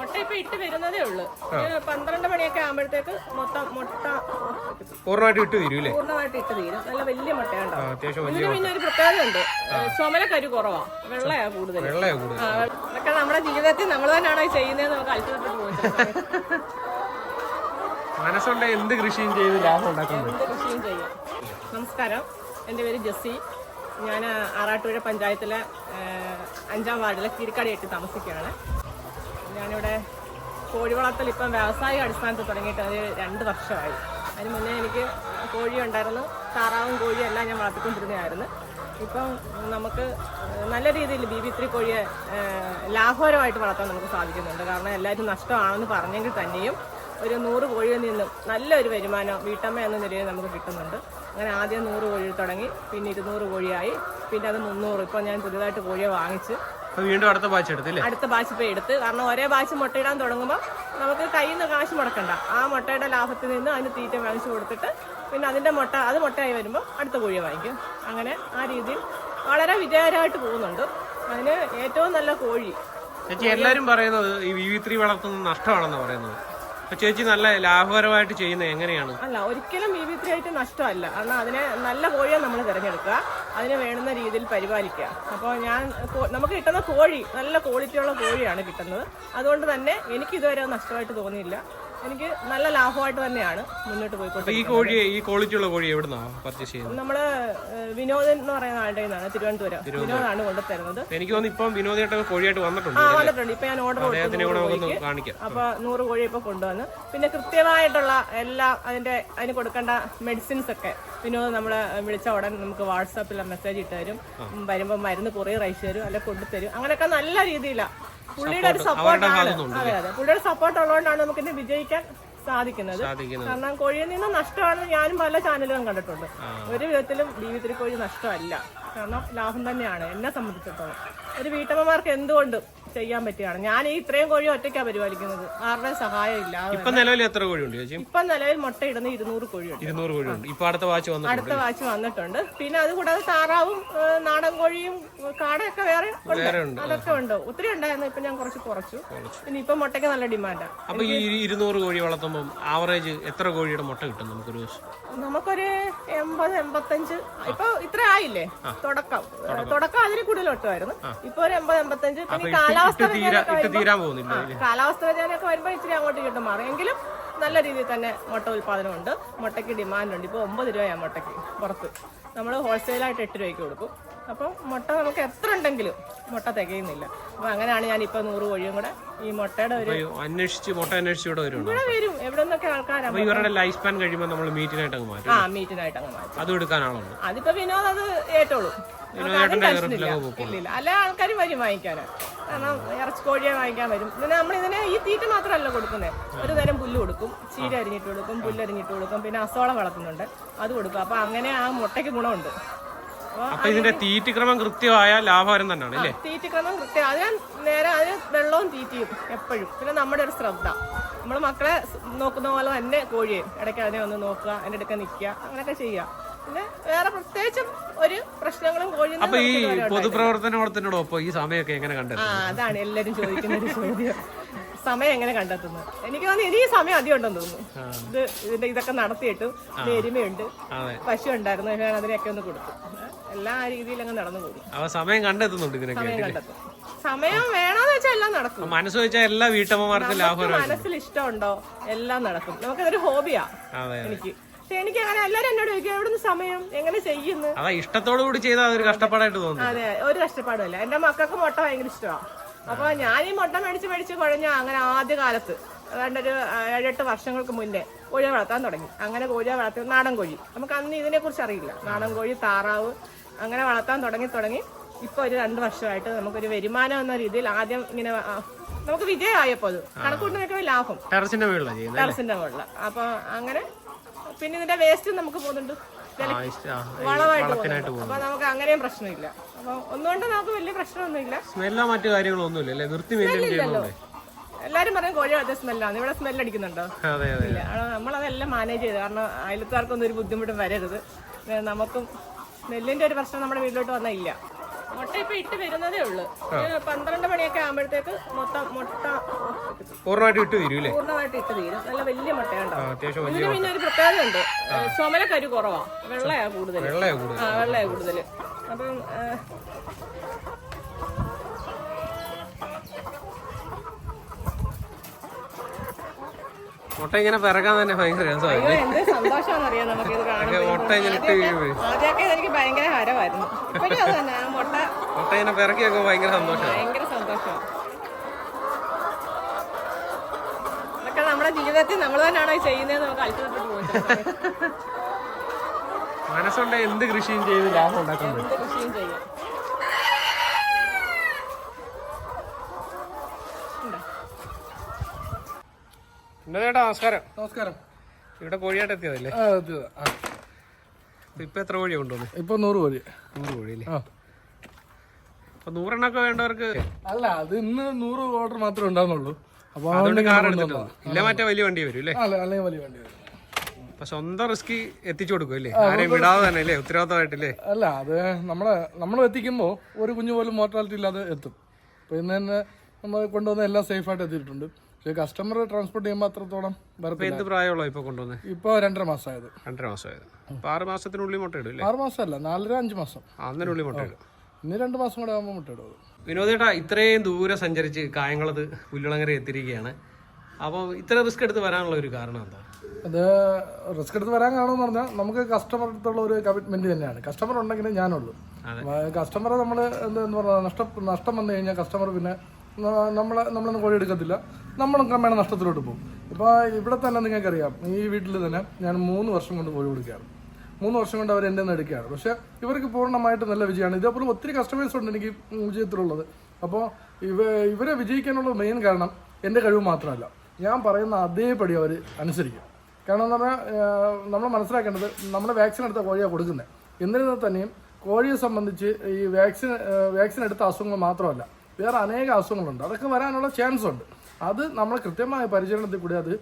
മുട്ട ഇപ്പൊ ഇട്ട് വരുന്നതേ ഉള്ളൂ. ഒരു പന്ത്രണ്ട് മണിയൊക്കെ ആകുമ്പോഴത്തേക്ക് മൊത്തം മുട്ട പൂർണമായിട്ട് ഇട്ട് തീരും അല്ലേ പൂർണമായിട്ട് ഇട്ട് തീരും. നല്ല വലിയ മുട്ടയുണ്ടാവും ഇതിന് പിന്നെ ഒരു പ്രത്യേകത ഉണ്ട് കരു കുറവാ. വെള്ളയാ കൂടുതൽ ഇതൊക്കെ നമ്മുടെ ജീവിതത്തിൽ നമ്മൾ തന്നെയാണോ ചെയ്യുന്നത് നമുക്ക് അത്ഭുതപ്പെട്ടു പോകും മനസ്സുണ്ട് എന്ത് കൃഷിയും ചെയ്ത് ലാഭം ഉണ്ടാക്കുന്നത് കൃഷിയും ചെയ്യാം. നമസ്കാരം. എന്റെ പേര് ജെസ്സി. ഞാൻ ആറാട്ടുപുഴ പഞ്ചായത്തിലെ അഞ്ചാം വാർഡിലെ കിരിക്കടയായിട്ട് താമസിക്കുകയാണ്. ഞാനിവിടെ കോഴി വളർത്തൽ ഇപ്പം വ്യവസായ അടിസ്ഥാനത്തിൽ തുടങ്ങിയിട്ട് അത് രണ്ട് വർഷമായി. അതിന് മുന്നേ എനിക്ക് കോഴി ഉണ്ടായിരുന്നു. താറാവും കോഴിയും എല്ലാം ഞാൻ വളർത്തിക്കൊണ്ടിരുന്നതായിരുന്നു. ഇപ്പം നമുക്ക് നല്ല രീതിയിൽ ബി ബി ത്രീ കോഴിയെ ലാഭകരമായിട്ട് വളർത്താൻ നമുക്ക് സാധിക്കുന്നുണ്ട്. കാരണം എല്ലാവരും നഷ്ടമാണെന്ന് പറഞ്ഞെങ്കിൽ തന്നെയും ഒരു നൂറ് കോഴിയിൽ നിന്നും നല്ലൊരു വരുമാനം വീട്ടമ്മ എന്ന നിലയിൽ നമുക്ക് കിട്ടുന്നുണ്ട്. അങ്ങനെ ആദ്യം നൂറ് കോഴി തുടങ്ങി പിന്നെ ഇരുന്നൂറ് കോഴിയായി പിന്നെ അത് മുന്നൂറ്. ഇപ്പം ഞാൻ പുതിയതായിട്ട് കോഴിയെ വാങ്ങിച്ച് വീണ്ടും അടുത്ത ബാച്ച് എടുത്തില്ലേ അടുത്ത ബാച്ച് പോയി എടുത്ത്. കാരണം ഒരേ ബാച്ച് മുട്ടയിടാൻ തുടങ്ങുമ്പോൾ നമുക്ക് കയ്യിൽ നിന്ന് കാശ് മുടക്കണ്ട. ആ മുട്ടയുടെ ലാഭത്തിൽ നിന്ന് അതിന് തീറ്റ വാങ്ങിച്ചു കൊടുത്തിട്ട് പിന്നെ അതിന്റെ മുട്ട അത് മുട്ടയായി വരുമ്പോൾ അടുത്ത കോഴിയെ വാങ്ങിക്കും. അങ്ങനെ ആ രീതിയിൽ വളരെ വിജയകരമായിട്ട് പോകുന്നുണ്ട്. അതിന് ഏറ്റവും നല്ല കോഴി. ചേച്ചി എല്ലാരും പറയുന്നത് ഈ വി വി ത്രീ വളർത്തുന്നത് നഷ്ടമാണെന്ന് പറയുന്നത്. ചേച്ചി നല്ല ലാഭകരമായിട്ട് ചെയ്യുന്നത് എങ്ങനെയാണ്? അല്ല ഒരിക്കലും വി വി ത്രീ ആയിട്ട് നഷ്ടമല്ല. കാരണം അതിനെ നല്ല കോഴിയെ നമ്മൾ തിരഞ്ഞെടുക്കുക. അതിന് വേണ്ടുന്ന രീതിയിൽ പരിപാലിക്കുക. അപ്പോൾ ഞാൻ നമുക്ക് കിട്ടുന്ന കോഴി നല്ല ക്വാളിറ്റിയുള്ള കോഴിയാണ് കിട്ടുന്നത്. അതുകൊണ്ട് തന്നെ എനിക്ക് ഇതുവരെ നഷ്ടമായിട്ട് തോന്നിയില്ല. എനിക്ക് നല്ല ലാഭമായിട്ട് തന്നെയാണ് മുന്നോട്ട് പോയിക്കോട്ടെ ഈ കോഴി ഈ ക്വാളിറ്റി ഉള്ള കോഴി എവിടുന്നാണ് പർച്ചേസ് ചെയ്യുന്നത്? നമ്മൾ വിനോദൻ എന്ന് പറയുന്ന ആളുടെ നിന്നാണ് തിരുവനന്തപുരം. വിനോദാണ് കൊണ്ടുതരുന്നത് എനിക്ക് തോന്നുന്നു ഇപ്പം വിനോദിയേട്ടൻ കോഴിയായിട്ട് വന്നിട്ടുണ്ട് ആ വന്നിട്ടുണ്ട്. ഇപ്പൊ ഞാൻ ഓർഡർ അദ്ദേഹത്തിനെ കൂടെ കൊടുത്തു നമുക്കൊന്ന് കാണിക്കാം. അപ്പൊ നൂറ് കോഴി ഇപ്പൊ കൊണ്ടുവന്ന്. പിന്നെ കൃത്യമായിട്ടുള്ള എല്ലാ അതിന്റെ അതിന് കൊടുക്കേണ്ട മെഡിസിൻസ് ഒക്കെ വിനോദ് നമ്മളെ വിളിച്ച ഉടൻ നമുക്ക് വാട്സാപ്പിൽ മെസ്സേജ് ഇട്ട് തരും. വരുമ്പോൾ മരുന്ന് കൊറിയർ അയച്ചു തരും അല്ലെ കൊണ്ടുതരും അങ്ങനെയൊക്കെ നല്ല രീതിയിലാണ് പുള്ളിയുടെ ഒരു സപ്പോർട്ടാണ്. അതെ അതെ. പുള്ളിയുടെ സപ്പോർട്ട് ഉള്ളതുകൊണ്ടാണ് നമുക്ക് ഇന്ന് വിജയിക്കാൻ സാധിക്കുന്നത്. സാധിക്കുന്നത്. കാരണം കോഴിയിൽ നിന്ന് നഷ്ടമാണെന്ന് ഞാനും പല ചാനലുകളും കണ്ടിട്ടുണ്ട്. ഒരു വിധത്തിലും ജീവിതത്തിൽ കോഴി നഷ്ടമല്ല. കാരണം ലാഭം തന്നെയാണ് എന്നെ സംബന്ധിച്ചിടത്തോളം. ഒരു വീട്ടമ്മമാർക്ക് എന്തുകൊണ്ടും ചെയ്യാൻ പറ്റിയാണ് ഞാൻ ഈ ഇത്രയും കോഴി ഒറ്റയ്ക്കാണ് പരിപാലിക്കുന്നത്. ആരുടെ സഹായം ഇല്ല ഇപ്പൊ നിലവിൽ എത്ര കോഴിയുണ്ട് ചേച്ചി? നിലവിൽ നിലവിൽ മുട്ടയിടുന്ന ഇരുന്നൂറ് കോഴിയുണ്ട്. ഇരുന്നൂറ് കോഴിയുണ്ട്. ഇപ്പൊ അടുത്ത വാച്ച് വന്നു അടുത്ത വാച്ച് വന്നിട്ടുണ്ട്. പിന്നെ അത് കൂടാതെ താറാവും നാടൻ കോഴിയും കാടൊക്കെ കാടയൊക്കെ വേറെ ഉണ്ട്. അതൊക്കെ ഉണ്ട്. ഒത്തിരി ഉണ്ടായിരുന്നു. ഇപ്പൊ ഞാൻ കുറച്ച് കുറച്ചു. പിന്നെ ഇപ്പൊ മുട്ടയ്ക്ക് നല്ല ഡിമാൻഡാണ് അപ്പൊ ഈ ഇരുന്നൂറ് കോഴി വളർത്തുമ്പോൾ ആവറേജ് എത്ര കോഴിയുടെ മുട്ട കിട്ടും നമുക്കൊരു നമുക്കൊരു എൺപത് എൺപത്തഞ്ച്. ഇപ്പൊ ഇത്ര ആയില്ലേ? തുടക്കം. തുടക്കം. അതിന് കൂടുതൽ ഒട്ടുമായിരുന്നു ഇപ്പൊ ഒരു എൺപത് എൺപത്തഞ്ച്. പിന്നെ കാലാവസ്ഥ കാലാവസ്ഥ വ്യതിയാനമൊക്കെ വരുമ്പോൾ ഇച്ചിരി അങ്ങോട്ട് കിട്ടും മാറും. എങ്കിലും നല്ല രീതിയിൽ തന്നെ മുട്ട ഉൽപ്പാദനമുണ്ട്. മുട്ടയ്ക്ക് ഡിമാൻഡ് ഉണ്ട്. ഇപ്പോൾ ഒമ്പത് രൂപയാണ് മുട്ടയ്ക്ക് പുറത്ത്. നമ്മൾ ഹോൾസെയിലായിട്ട് എട്ട് രൂപയ്ക്ക് കൊടുക്കും. അപ്പം മുട്ട നമുക്ക് എത്ര ഉണ്ടെങ്കിലും മുട്ട തികയുന്നില്ല. അപ്പം അങ്ങനെയാണ് ഞാൻ ഇപ്പം നൂറ് കോഴിയും കൂടെ ഈ മുട്ടയുടെ ഒരു അന്വേഷിച്ച് മുട്ട അന്വേഷിച്ച് ഇവിടെ വരും ഇവിടെ വരും. എവിടെ നിന്നൊക്കെ ആൾക്കാരാണ് ഇവരുടെ ലൈഫ് സ്പാൻ കഴിയുമ്പോൾ നമ്മൾ മീറ്റിനായിട്ട് അങ്ങ് മാറ്റും ആ മീറ്റിനായിട്ട് അങ്ങ് മാറ്റും. അതും എടുക്കാനാണോ അതിപ്പോ വിനോദ് അത് ഏറ്റോളൂ. ഇല്ലില്ല. അല്ല ആൾക്കാർ വരും വാങ്ങിക്കാന്. കാരണം ഇറച്ചി കോഴിയെ വാങ്ങിക്കാൻ വരും. പിന്നെ നമ്മൾ ഇതിനെ ഈ തീറ്റ മാത്രമല്ല കൊടുക്കുന്നേ. ഒരു നേരം പുല്ല് കൊടുക്കും. ചീര അരിഞ്ഞിട്ട് കൊടുക്കും പുല്ലരിഞ്ഞിട്ട് കൊടുക്കും. പിന്നെ അസോളം വളർത്തുന്നുണ്ട്. അത് കൊടുക്കും. അപ്പൊ അങ്ങനെ ആ മുട്ടയ്ക്ക് ഗുണമുണ്ട്. അപ്പൊ ഇതിന്റെ തീറ്റിക്രമം കൃത്യമായ ലാഭകരം തന്നെയാണ് അല്ലേ? തീറ്റക്രമം കൃത്യം. അത് ഞാൻ നേരെ അതിന് വെള്ളവും തീറ്റയും എപ്പോഴും. പിന്നെ നമ്മുടെ ഒരു ശ്രദ്ധ. നമ്മൾ മക്കളെ നോക്കുന്ന പോലെ തന്നെ കോഴിയെ ഇടയ്ക്ക് അതിനെ ഒന്ന് നോക്കുക അതിന്റെ അടുക്ക നിൽക്കുക അങ്ങനെയൊക്കെ ചെയ്യുക. പിന്നെ വേറെ പ്രത്യേകിച്ചും ഒരു പ്രശ്നങ്ങളും കോഴി അപ്പൊ ഈ പൊതുപ്രവർത്തനത്തിനോടൊപ്പം ഈ സമയമൊക്കെ എങ്ങനെ ആ അതാണ് എല്ലാരും ചോദിക്കുന്ന ഒരു ചോദ്യം. സമയം എങ്ങനെ കണ്ടെത്തുന്നത് എനിക്ക് തോന്നുന്നു ഇനി സമയം അധികം ഉണ്ടെന്ന് തോന്നുന്നു. ഇത് ഇതിന്റെ ഇതൊക്കെ നടത്തിയിട്ടും എരുമയുണ്ട്. പശു ഉണ്ടായിരുന്നു ഞാൻ അതിനെയൊക്കെ ഒന്ന് കൊടുത്തു. എല്ലാ രീതിയിലും അങ്ങ് നടന്നു പോകും. അവ സമയം കണ്ടെത്തുന്നുണ്ട് ഇതിനൊക്കെ സമയം വേണോന്ന് വെച്ചാൽ എല്ലാം നടക്കും. മനസ്സ് വെച്ചാൽ എല്ലാ വീട്ടമ്മമാർക്കും ലാഭം മനസ്സിൽ ഇഷ്ടമുണ്ടോ? എല്ലാം നടക്കും. നമുക്കതൊരു ഹോബിയാ എനിക്ക്. എനിക്ക് അങ്ങനെ എല്ലാരും എന്നോട് ചോദിക്കും എവിടുന്ന് സമയം? എങ്ങനെ ചെയ്യുന്നു? അതാ ഇഷ്ടത്തോടു കൂടി ചെയ്താൽ അതൊരു കഷ്ടപ്പാടായിട്ട് തോന്നുന്നു. അതെ ഒരു കഷ്ടപ്പാടുമില്ല. എന്റെ മക്കൾക്ക് മുട്ട ഭയങ്കര ഇഷ്ടമാണ് അപ്പൊ ഞാൻ ഈ മുട്ട മേടിച്ച് മേടിച്ച് കുഴഞ്ഞ അങ്ങനെ ആദ്യ കാലത്ത് ഏതാണ്ട് ഒരു ഏഴെട്ട് വർഷങ്ങൾക്ക് മുന്നേ കോഴിയെ വളർത്താൻ തുടങ്ങി. അങ്ങനെ കോഴിയെ വളർത്തി നാടൻ കോഴി. നമുക്ക് അന്ന് ഇതിനെ കുറിച്ച് അറിയില്ല. നാടൻ കോഴി താറാവ് അങ്ങനെ വളർത്താൻ തുടങ്ങി തുടങ്ങി. ഇപ്പൊ ഒരു രണ്ട് വർഷമായിട്ട് നമുക്കൊരു വരുമാനം എന്ന രീതിയിൽ ആദ്യം ഇങ്ങനെ നമുക്ക് വിജയമായപ്പോ അത്. കണക്കൂട്ടിനൊക്കെ ലാഭം. ടെറസിന്റെ മുകളിലാണ് ടെറസിന്റെ മുകളിൽ അപ്പൊ അങ്ങനെ പിന്നെ ഇതിന്റെ വേസ്റ്റ് നമുക്ക് പോകുന്നുണ്ട്. വളമായിട്ട് അപ്പൊ നമുക്ക് അങ്ങനെയും പ്രശ്നമില്ല. അപ്പൊ ഒന്നുകൊണ്ട് നമുക്ക് വലിയ പ്രശ്നമൊന്നുമില്ല. സ്മെല്ലോ മറ്റു കാര്യങ്ങളോ ഒന്നുമില്ല എല്ലാരും പറയും കോഴി അതേ സ്മെല്ലാണ്. ഇവിടെ സ്മെല്ല് അടിക്കുന്നുണ്ടോ? നമ്മളതെല്ലാം മാനേജ് ചെയ്ത്. കാരണം അയലത്താർക്കൊന്നും ഒരു ബുദ്ധിമുട്ടും വരരുത്. നമുക്കും സ്മെല്ലിന്റെ ഒരു പ്രശ്നം നമ്മുടെ വീട്ടിലോട്ട് വന്നില്ല. ഇല്ല മുട്ട ഇപ്പൊ ഇട്ട് വരുന്നതേ ഉള്ളൂ. ഒരു പന്ത്രണ്ട് മണിയൊക്കെ ആകുമ്പോഴത്തേക്ക് മൊത്തം മുട്ട പൂർണമായിട്ട് ഇട്ട് തീരും അല്ലേ പൂർണമായിട്ട് ഇട്ട് തീരും. നല്ല വലിയ മുട്ടയുണ്ടാവും ഇതിന് പിന്നെ ഒരു പ്രത്യേകത ഉണ്ട് കരു കുറവാ. വെള്ളയാ കൂടുതൽ വെള്ളയാ കൂടുതൽ അപ്പം മുട്ട ഇങ്ങനെ പിറക്കാൻ തന്നെ ഭയങ്കര മുട്ട ഇങ്ങനെ ഇട്ട് വീഴുവേ ആദ്യമൊക്കെ എനിക്ക് ഭയങ്കര ഹരമായിരുന്നു. ഇപ്പോഴും അത് തന്നെ ആ മുട്ട മുട്ട ഇങ്ങനെ പിറക്കി വെക്കുമ്പോൾ ഭയങ്കര സന്തോഷമാണ്. ഭയങ്കര സന്തോഷമാണ് ഇതൊക്കെ നമ്മുടെ ജീവിതത്തിൽ നമ്മൾ തന്നെയാണോ ചെയ്യുന്നത് നമുക്ക് അത്ഭുതപ്പെട്ടു പോകും മനസ്സുണ്ടെ എന്ത് കൃഷിയും ചെയ്ത് ലാഭം ഉണ്ടാക്കാൻ കൃഷിയും ചെയ്യും. ചേട്ടാ നമസ്കാരം. നമസ്കാരം. ഇവിടെ കോഴിയായിട്ട് എത്തിയതല്ലേ. ഇപ്പൊ എത്ര കോഴിയാ കൊണ്ടുവന്നു? ഇപ്പൊ നൂറ് കോഴി. നൂറ് കോഴിയല്ലേ അപ്പൊ നൂറെണ്ണൊക്കെ വേണ്ടവർക്ക് അല്ല അത് ഇന്ന് നൂറ് ഓർഡർ മാത്രമേ ഉണ്ടാവുന്നുള്ളൂ. അപ്പൊ അതുകൊണ്ട് കാർ എടുത്തിട്ടോ ഇല്ല മറ്റേ വലിയ വണ്ടി വരും അല്ലേ? അല്ലെങ്കിൽ വലിയ വണ്ടി വരും. അപ്പൊ സ്വന്തം റിസ്കി എത്തിച്ചു കൊടുക്കും അല്ലേ? ആരെയും വിടാതെ തന്നെ അല്ലേ? ഉത്തരവാദിത്തമായിട്ടല്ലേ അല്ല? അത് നമ്മളെ നമ്മൾ എത്തിക്കുമ്പോൾ ഒരു കുഞ്ഞു പോലും മോർട്ടാലിറ്റി ഇല്ലാതെ എത്തും. ഇന്ന് തന്നെ നമ്മൾ കൊണ്ടുവന്ന എല്ലാം സേഫായിട്ട് എത്തിയിട്ടുണ്ട്. പക്ഷേ കസ്റ്റമർ ട്രാൻസ്പോർട്ട് ചെയ്യുമ്പോൾ അത്രത്തോളം എന്ത് പ്രായമുള്ള ഇപ്പൊ കൊണ്ടുവന്നത് ഇപ്പൊ രണ്ടര മാസമായത് രണ്ടര മാസമായത് ആറ് മാസത്തിനുള്ളിൽ മുട്ട ഇടും ആറ് മാസമല്ല നാലര അഞ്ച് മാസം. ആ, അന്നിനുള്ളിൽ മുട്ട ഇടും. ഇനി രണ്ട് മാസം കൂടെ ആകുമ്പോൾ മുട്ട ഇടും. വിനോദേട്ടാ ഇത്രയും ദൂരെ സഞ്ചരിച്ച് കായംകുളത്ത് പുല്ലുളങ്ങര എത്തിയിരിക്കുകയാണ്. അപ്പോൾ ഇത്ര റിസ്ക് എടുത്ത് വരാനുള്ള ഒരു കാരണം എന്താ? അത് റിസ്ക് എടുത്ത് വരാൻ കാണുമെന്ന് പറഞ്ഞാൽ നമുക്ക് കസ്റ്റമർ അടുത്തുള്ള ഒരു കമ്മിറ്റ്മെന്റ് തന്നെയാണ്. കസ്റ്റമർ ഉണ്ടെങ്കിലേ ഞാനുള്ളൂ. കസ്റ്റമറെ നമ്മൾ എന്താ പറയുക നഷ്ടം നഷ്ടം വന്നു കഴിഞ്ഞാൽ കസ്റ്റമർ പിന്നെ നമ്മളെ നമ്മളൊന്നും കോഴി എടുക്കത്തില്ല. നമ്മളും ക്രമേണ നഷ്ടത്തിലോട്ട് പോകും. ഇപ്പോൾ ഇവിടെ തന്നെ നിങ്ങൾക്കറിയാം ഈ വീട്ടിൽ തന്നെ ഞാൻ മൂന്ന് വർഷം കൊണ്ട് കോഴി കൊടുക്കാറ്. മൂന്ന് വർഷം കൊണ്ട് അവർ എന്റെ നിന്ന് എടുക്കുകയാണ് പക്ഷേ ഇവർക്ക് പൂർണമായിട്ട് നല്ല വിജയമാണ്. ഇതേപോലെ ഒത്തിരി കസ്റ്റമേഴ്സ് ഉണ്ട് എനിക്ക് വിജയത്തിലുള്ളത്. അപ്പോൾ ഇവ ഇവരെ വിജയിക്കാനുള്ള മെയിൻ കാരണം എന്റെ കഴിവ് മാത്രമല്ല. ഞാൻ പറയുന്ന അതേപടി അവർ അനുസരിക്കും. കാരണം എന്ന് പറഞ്ഞാൽ നമ്മൾ മനസ്സിലാക്കേണ്ടത് നമ്മൾ വാക്സിൻ എടുത്ത കോഴിയാണ് കൊടുക്കുന്നത് എന്നിരുന്നാൽ തന്നെയും കോഴിയെ സംബന്ധിച്ച് ഈ വാക്സിൻ വാക്സിൻ എടുത്ത അസുഖങ്ങൾ മാത്രമല്ല. വേറെ അനേക അസുഖങ്ങളുണ്ട്. അതൊക്കെ വരാനുള്ള ചാൻസ് ഉണ്ട്. അത് നമ്മൾ കൃത്യമായ പരിചരണത്തിൽ കൂടി അത്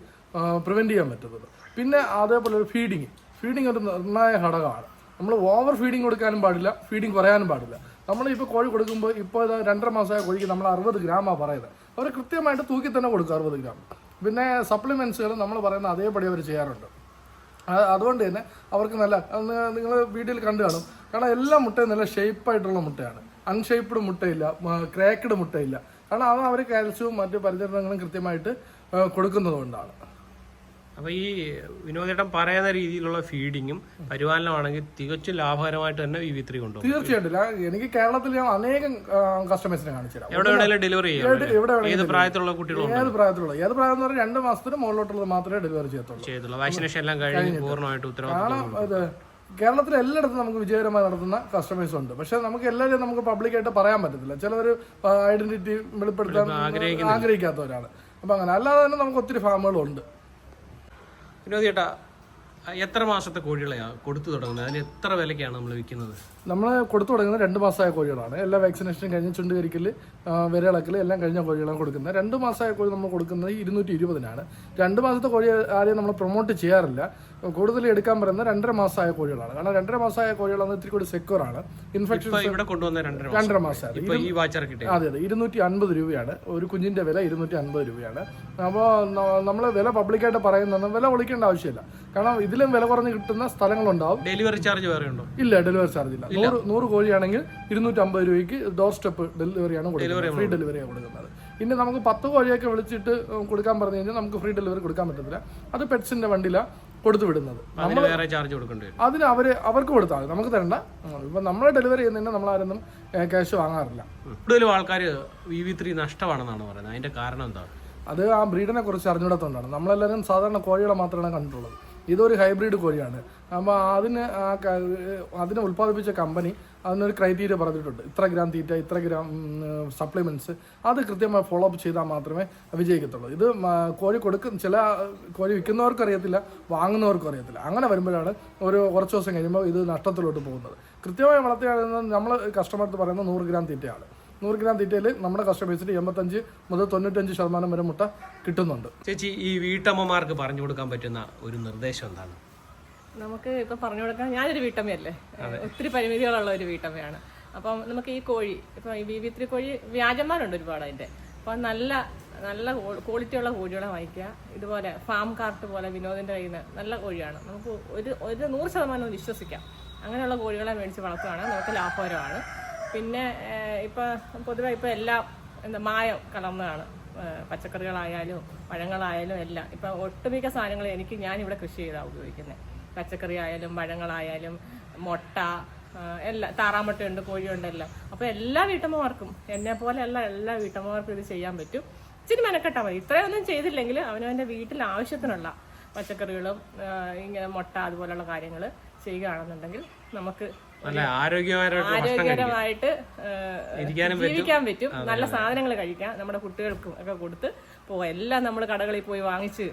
പ്രിവെന്റ് ചെയ്യാൻ പറ്റുന്നത്. പിന്നെ അതേപോലെ ഒരു ഫീഡിങ് ഫീഡിങ് ഒരു നിർണായ ഘടകമാണ്. നമ്മൾ ഓവർ ഫീഡിങ് കൊടുക്കാനും പാടില്ല ഫീഡിങ് കുറയാനും പാടില്ല. നമ്മളിപ്പോൾ കോഴി കൊടുക്കുമ്പോൾ ഇപ്പോൾ ഇത് രണ്ടര മാസമായ കോഴിക്ക് നമ്മൾ അറുപത് ഗ്രാമാണ് പറയുന്നത്. അവർ കൃത്യമായിട്ട് തൂക്കി തന്നെ കൊടുക്കും അറുപത് ഗ്രാം. പിന്നെ സപ്ലിമെന്റ്സുകൾ നമ്മൾ പറയുന്ന അതേപടി അവർ ചെയ്യാറുണ്ട്. അതുകൊണ്ട് തന്നെ അവർക്ക് നല്ല നിങ്ങൾ വീട്ടിൽ കണ്ടു കാണും. കാരണം എല്ലാ മുട്ടയും നല്ല ഷേപ്പായിട്ടുള്ള മുട്ടയാണ്. അൺഷേപ്പ്ഡ് മുട്ടയില്ല ക്രാക്ക്ഡ് മുട്ടയില്ല. കാരണം അവ അവർ കാൽസ്യവും മറ്റു പരിചരണങ്ങളും കൃത്യമായിട്ട് കൊടുക്കുന്നതുകൊണ്ടാണ്. കൊടുക്കുന്നത് കൊണ്ടാണ് അപ്പോൾ ഈ വിനോദേട്ടൻ പറയുന്ന രീതിയിലുള്ള ഫീഡിങ്ങും പരിപാലനമാണെങ്കിൽ തികച്ചും ലാഭകരമായിട്ട് തന്നെ വി വി ത്രീ കൊണ്ടുപോകും തീർച്ചയായിട്ടും എനിക്ക് കേരളത്തിൽ ഞാൻ അനേകം കസ്റ്റമേഴ്സിനെ കാണിച്ചു തരാം. എവിടെ വേണേലും ഡെലിവറി ചെയ്യാം ഏത് പ്രായത്തിലുള്ള കുട്ടികളും ഏത് പ്രായത്തിലുള്ള ഏത് പ്രായം എന്ന് പറഞ്ഞാൽ രണ്ട് മാസത്തിന് മുകളിലോട്ടുള്ളത് മാത്രമേ ഡെലിവറി ചെയ്യത്തുള്ളൂ. ചെയ്തുള്ളൂ വാക്സിനേഷൻ എല്ലാം കഴിഞ്ഞ് പൂർണമായിട്ട് ഉത്തരവാദിത്തം കേരളത്തിൽ എല്ലായിടത്തും നമുക്ക് വിജയകരമായി നടത്തുന്ന കസ്റ്റമേഴ്സ് ഉണ്ട്. പക്ഷെ നമുക്ക് എല്ലാവരെയും നമുക്ക് പബ്ലിക്കായിട്ട് പറയാൻ പറ്റത്തില്ല. ചിലവർ ഐഡന്റിറ്റി വെളിപ്പെടുത്താൻ ആഗ്രഹിക്കാത്തവരാണ്. അപ്പൊ അങ്ങനെ. അല്ലാതെ തന്നെ നമുക്ക് ഒത്തിരി ഫാമുകളുണ്ട് വിനോദേട്ടാ എത്ര മാസത്തെ കോഴികളെയാണ് കൊടുത്തു തുടങ്ങുന്നത്? അതിന് എത്ര വിലക്കാണ് നമ്മൾ വിൽക്കുന്നത്? നമ്മൾ കൊടുത്തു തുടങ്ങുന്നത് രണ്ട് മാസമായ കോഴികളാണ്. എല്ലാ വാക്സിനേഷനും കഴിഞ്ഞ് ചുണ്ടുകരിക്കൽ വിരളക്കൽ എല്ലാം കഴിഞ്ഞ കോഴികളാണ് കൊടുക്കുന്നത്. രണ്ട് മാസമായ കോഴി നമ്മൾ കൊടുക്കുന്നത് ഇരുന്നൂറ്റി ഇരുപതിനാണ് രണ്ട് മാസത്തെ കോഴി ആരെയും നമ്മൾ പ്രൊമോട്ട് ചെയ്യാറില്ല. കൂടുതൽ എടുക്കാൻ പറയുന്നത് രണ്ടര മാസമായ കോഴികളാണ്. കാരണം രണ്ടര മാസമായ കോഴികളാണ് ഇത്തിരി കൂടി സെക്യൂർ ആണ്. ഇൻഫെക്ഷൻ ഇവിടെ കൊണ്ടുവന്ന രണ്ടര മാസം. രണ്ടര മാസമായി ഇപ്പൊ ഈ വാച്ചിറക്കിട്ടെ അതെ അതെ. ഇരുന്നൂറ്റി അൻപത് രൂപയാണ്. ഒരു കുഞ്ഞിന്റെ വില ഇരുന്നൂറ്റി അൻപത് രൂപയാണ് അപ്പോൾ നമ്മൾ വില പബ്ലിക്കായിട്ട് പറയുന്നതെന്ന് വില ഒളിക്കേണ്ട ആവശ്യമില്ല. കാരണം ഇതിലും വില കുറഞ്ഞ് കിട്ടുന്ന സ്ഥലങ്ങളുണ്ടാവും. ഡെലിവറി ചാർജ് വേറെ ഉണ്ടോ? ഇല്ല ഡെലിവറി ചാർജ് ഇല്ല. നൂറ് നൂറ് കോഴിയാണെങ്കിൽ ഇരുന്നൂറ്റി അമ്പത് രൂപയ്ക്ക് ഡോർ സ്റ്റെപ്പ് ഡെലിവറിയാണ് കൊടുക്കുന്നത്. ഫ്രീ ഡെലിവറിയാണ് കൊടുക്കുന്നത്. ഇനി നമുക്ക് പത്ത് കോഴിയൊക്കെ വിളിച്ചിട്ട് കൊടുക്കാൻ പറഞ്ഞു കഴിഞ്ഞാൽ നമുക്ക് ഫ്രീ ഡെലിവറി കൊടുക്കാൻ പറ്റത്തില്ല. അത് പെറ്റ്സിന്റെ വണ്ടിയിലാണ് കൊടുത്തു വിടുന്നത്. അതിന് അവർ അവർക്ക് കൊടുത്താൽ മതി. നമുക്ക് തരണ്ട. ഇപ്പൊ നമ്മളെ ഡെലിവറി ചെയ്യുന്നതിന് നമ്മൾ ആരൊന്നും ക്യാഷ് വാങ്ങാറില്ല. കൂടുതലും ആൾക്കാർ വി വി ത്രീ നഷ്ടമാണെന്നാണ് പറയുന്നത്? അതിന്റെ കാരണം എന്താ? അത് ആ ബ്രീഡിനെ കുറിച്ച് അറിഞ്ഞിടത്തോണ്ടാണ്. നമ്മളെല്ലാവരും സാധാരണ കോഴികളെ മാത്രമാണ് കണ്ടിട്ടുള്ളത്. ഇതൊരു ഹൈബ്രിഡ് കോഴിയാണ്. അപ്പോൾ അതിന് ആ അതിനെ ഉൽപ്പാദിപ്പിച്ച കമ്പനി അതിനൊരു ക്രൈറ്റീരിയ പറഞ്ഞിട്ടുണ്ട്. ഇത്ര ഗ്രാം തീറ്റ ഇത്ര ഗ്രാം സപ്ലിമെന്റ്സ് അത് കൃത്യമായി ഫോളോ അപ്പ് ചെയ്താൽ മാത്രമേ വിജയിക്കത്തുള്ളൂ. ഇത് കോഴി കൊടുക്കുന്ന ചില കോഴി വിൽക്കുന്നവർക്കും അറിയത്തില്ല വാങ്ങുന്നവർക്കും അറിയത്തില്ല. അങ്ങനെ വരുമ്പോഴാണ് ഒരു കുറച്ച് ദിവസം കഴിയുമ്പോൾ ഇത് നഷ്ടത്തിലോട്ട് പോകുന്നത്. കൃത്യമായി വളർത്തിയാണ് നമ്മൾ കസ്റ്റമർക്ക് പറയുന്നത് നൂറ് ഗ്രാം തീറ്റയാണ് നൂറ് ഗ്രാം തീറ്റയിൽ നമ്മുടെ കസ്റ്റമേഴ്സിന് എൺപത്തഞ്ച് മുതൽ തൊണ്ണൂറ്റഞ്ച് ശതമാനം വരെ മുട്ട കിട്ടുന്നുണ്ട്. ചേച്ചി ഈ വീട്ടമ്മമാർക്ക് പറഞ്ഞു കൊടുക്കാൻ പറ്റുന്ന ഒരു നിർദ്ദേശം എന്താണ്? നമുക്ക് ഇപ്പൊ പറഞ്ഞു കൊടുക്കാൻ ഞാനൊരു വീട്ടമ്മയല്ലേ? ഒത്തിരി പരിമിതികളുള്ള ഒരു വീട്ടമ്മയാണ്. അപ്പം നമുക്ക് ഈ കോഴി ഇപ്പൊ ഈ ബി വി ത്രീ കോഴി വ്യാജന്മാരുണ്ട് ഒരുപാട് അതിന്റെ. അപ്പൊ നല്ല നല്ല ക്വാളിറ്റി ഉള്ള കോഴികളെ വാങ്ങിക്കുക. ഇതുപോലെ ഫാം കാർട്ട് പോലെ വിനോദിന്റെ കയ്യിൽ നിന്ന് നല്ല കോഴിയാണ്. നമുക്ക് ഒരു ഒരു നൂറ് ശതമാനം വിശ്വസിക്കാം. അങ്ങനെയുള്ള കോഴികളെ മേടിച്ച് വളർത്തുകയാണ് നമുക്ക് ലാഭകരമാണ്. പിന്നെ ഇപ്പൊ പൊതുവെ ഇപ്പൊ എല്ലാം എന്താ മായം കലർന്നതാണ്. പച്ചക്കറികളായാലും പഴങ്ങളായാലും എല്ലാം. ഇപ്പൊ ഒട്ടുമിക്ക സാധനങ്ങൾ എനിക്ക് ഞാൻ ഞാനിവിടെ കൃഷി ചെയ്താണ് ഉപയോഗിക്കുന്നത് പച്ചക്കറി ആയാലും പഴങ്ങളായാലും മുട്ട എല്ലാം താറാമുട്ടയുണ്ട് കോഴിയുണ്ട് എല്ലാം. അപ്പോൾ എല്ലാ വീട്ടമ്മമാർക്കും എന്നെ പോലെയല്ല എല്ലാ വീട്ടമ്മമാർക്കും ഇത് ചെയ്യാൻ പറ്റും. ഇച്ചിരി മെനക്കെട്ടാൽ മതി. ഇത്രയൊന്നും ചെയ്തില്ലെങ്കിൽ അവനവന്റെ വീട്ടിൽ ആവശ്യത്തിനുള്ള പച്ചക്കറികളും ഇങ്ങനെ മുട്ട അതുപോലുള്ള കാര്യങ്ങൾ ചെയ്യുകയാണെന്നുണ്ടെങ്കിൽ നമുക്ക് നല്ല ആരോഗ്യകരമായിട്ട് ജീവിക്കാൻ പറ്റും. നല്ല സാധനങ്ങൾ കഴിക്കാം. നമ്മുടെ കുട്ടികൾക്കും ഒക്കെ കൊടുത്ത് പോവാം. എല്ലാം നമ്മൾ കടകളിൽ പോയി വാങ്ങിച്ച്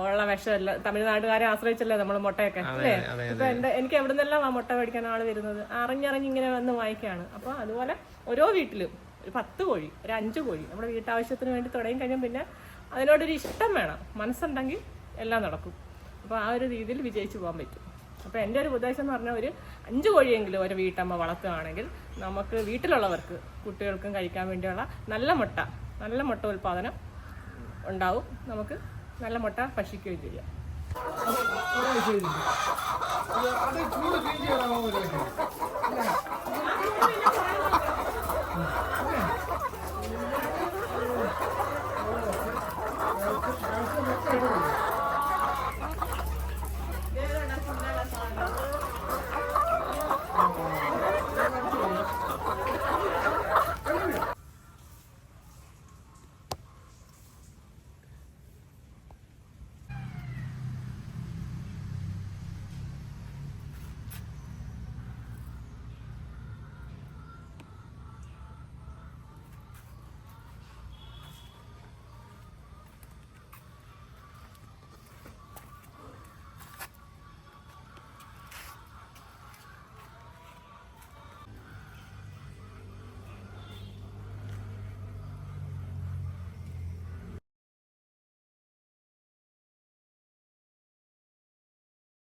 ഉള്ള വിഷമല്ല തമിഴ്നാട്ടുകാരെ ആശ്രയിച്ചല്ലേ നമ്മൾ മുട്ടയൊക്കെ? അല്ലേ? ഇപ്പൊ എന്റെ എനിക്ക് എവിടെ നിന്നെല്ലാം ആ മുട്ട മേടിക്കാൻ ആൾ വരുന്നത്? അറിഞ്ഞറിഞ്ഞ് ഇങ്ങനെ വന്ന് വാങ്ങിക്കാണ് അപ്പൊ അതുപോലെ ഓരോ വീട്ടിലും ഒരു പത്ത് കോഴി ഒരു അഞ്ച് കോഴി നമ്മുടെ വീട്ടാവശ്യത്തിന് വേണ്ടി തുടങ്ങി കഴിഞ്ഞാൽ പിന്നെ അതിനോടൊരു ഇഷ്ടം വേണം. മനസ്സുണ്ടെങ്കിൽ എല്ലാം നടക്കും. അപ്പോൾ ആ ഒരു രീതിയിൽ വിജയിച്ചു പോകാൻ പറ്റും. അപ്പോൾ എന്റെ ഒരു ഉപദേശം എന്ന് പറഞ്ഞാൽ ഒരു അഞ്ച് കോഴിയെങ്കിലും ഒരു വീട്ടമ്മ വളർത്തുകയാണെങ്കിൽ നമുക്ക് വീട്ടിലുള്ളവർക്ക് കുട്ടികൾക്കും കഴിക്കാൻ വേണ്ടിയുള്ള നല്ല മുട്ട നല്ല മുട്ട ഉൽപ്പാദനം ഉണ്ടാവും. നമുക്ക് നല്ല മുട്ട ഭക്ഷിക്കുകയും ചെയ്യാം. ചൂട്